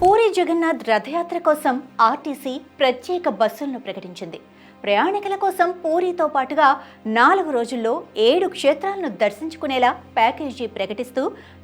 un puri Jagannadh రథయాత్ర కోసం RTC ప్రత్యేక బస్సులను ప్రకటించింది. ప్రయాణికుల కోసం పూరితో పాటుగా నాలుగు రోజుల్లో ఏడు క్షేత్రాలను దర్శించుకునేలా ప్యాకేజీ ప్రకటిస్తూ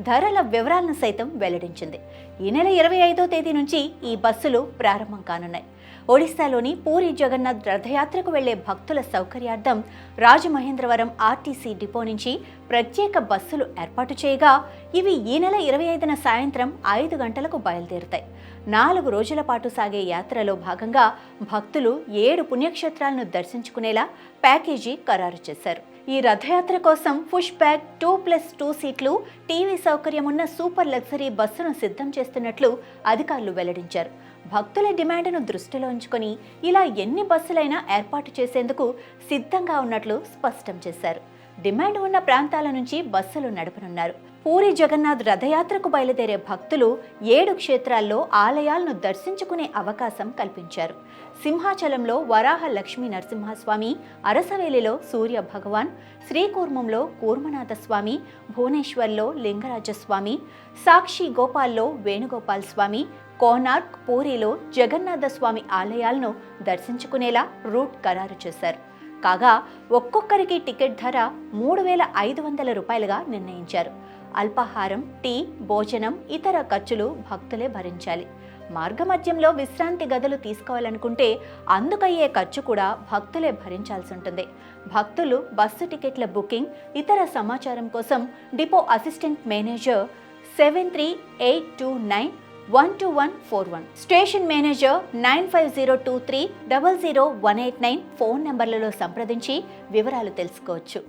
ధరల వివరాలను సైతం వెల్లడించింది. ఈ నెల ఇరవై ఐదో తేదీ నుంచి ఈ బస్సులు ప్రారంభం కానున్నాయి. ఒడిశాలోని పూరి జగన్నాథ్ రథయాత్రకు వెళ్ళే భక్తుల సౌకర్యార్థం రాజమహేంద్రవరం ఆర్టీసీ డిపో నుంచి ప్రత్యేక బస్సులు ఏర్పాటు చేయగా ఇవి ఈ నెల ఇరవై ఐదున సాయంత్రం ఐదు గంటలకు బయలుదేరుతాయి. నాలుగు రోజుల పాటు సాగే యాత్రలో భాగంగా భక్తులు ఏడు పుణ్యక్షేత్రాలను దర్శించుకునేలా ప్యాకేజీ ఖరారు చేశారు. ఈ రథయాత్ర కోసం push back two plus two సీట్లు టీవీ సౌకర్యం ఉన్న సూపర్ లగ్జరీ బస్సును సిద్ధం చేస్తున్నట్లు అధికారులు వెల్లడించారు. భక్తుల డిమాండ్ను దృష్టిలో ఉంచుకొని ఇలా ఎన్ని బస్సులైనా ఏర్పాటు చేసేందుకు సిద్ధంగా ఉన్నట్లు స్పష్టం చేశారు. డిమాండ్ ఉన్న ప్రాంతాల నుంచి బస్సులు నడపనున్నారు. పూరి జగన్నాథ్ రథయాత్రకు బయలుదేరే భక్తులు ఏడు క్షేత్రాల్లో ఆలయాలను దర్శించుకునే అవకాశం కల్పించారు. సింహాచలంలో వరాహ లక్ష్మీ నరసింహస్వామి అరసవేలిలో సూర్య భగవాన్ శ్రీకూర్మంలో కూర్మనాథస్వామి భువనేశ్వర్లో లింగరాజస్వామి సాక్షి గోపాల్లో వేణుగోపాల్ స్వామి కోనార్క్ పూరిలో జగన్నాథస్వామి ఆలయాలను దర్శించుకునేలా రూట్ ఖరారు చేశారు. కాగా ఒక్కొక్కరికి టికెట్ ధర మూడు వేల ఐదు వందల రూపాయలుగా నిర్ణయించారు. అల్పాహారం టీ భోజనం ఇతర ఖర్చులు భక్తులే భరించాలి. మార్గమధ్యంలో విశ్రాంతి గదులు తీసుకోవాలనుకుంటే అందుకయ్యే ఖర్చు కూడా భక్తులే భరించాల్సి ఉంటుంది భక్తులు బస్సు టికెట్ల బుకింగ్ ఇతర సమాచారం కోసం depot assistant manager seven three eight two nine one two one four one. Station manager nine five zero two three double zero one eight nine phone నెంబర్లలో సంప్రదించి వివరాలు తెలుసుకోవచ్చు.